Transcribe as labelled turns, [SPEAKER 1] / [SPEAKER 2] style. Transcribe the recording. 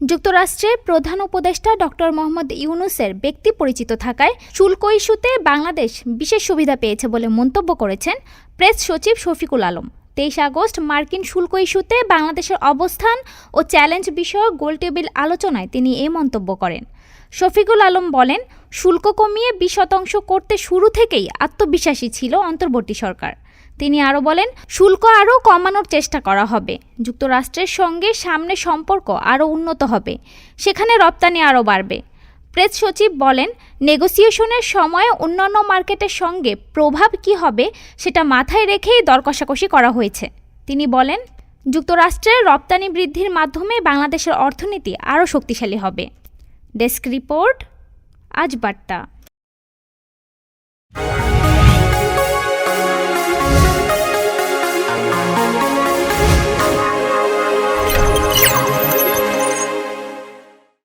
[SPEAKER 1] যুক্তরাষ্ট্রের প্রধান উপদেষ্টা ডক্টর মোহাম্মদ ইউনুসের ব্যক্তি পরিচিত থাকায় শুল্ক ইস্যুতে বাংলাদেশ বিশেষ সুবিধা পেয়েছে বলে মন্তব্য করেছেন প্রেস সচিব শফিকুল আলম। তেইশ আগস্ট মার্কিন শুল্ক ইস্যুতে বাংলাদেশের অবস্থান ও চ্যালেঞ্জ বিষয়ক গোলটেবিল আলোচনায় তিনি এই মন্তব্য করেন। শফিকুল আলম বলেন, শুল্ক কমিয়ে বিশ শতাংশ করতে শুরু থেকেই আত্মবিশ্বাসী ছিল অন্তর্বর্তী সরকার। তিনি আরও বলেন, শুল্ক আরও কমানোর চেষ্টা করা হবে। যুক্তরাষ্ট্রের সঙ্গে সামনে সম্পর্ক আরও উন্নত হবে। সেখানে রপ্তানি আরও বাড়বে। প্রেস সচিব বলেন, নেগোসিয়েশনের সময় অন্যান্য মার্কেটের সঙ্গে প্রভাব কি হবে সেটা মাথায় রেখেই দর কষাকষি করা হয়েছে। তিনি বলেন, যুক্তরাষ্ট্রের রপ্তানি বৃদ্ধির মাধ্যমে বাংলাদেশের অর্থনীতি আরও শক্তিশালী হবে। ডেস্ক রিপোর্ট আজ বার্তা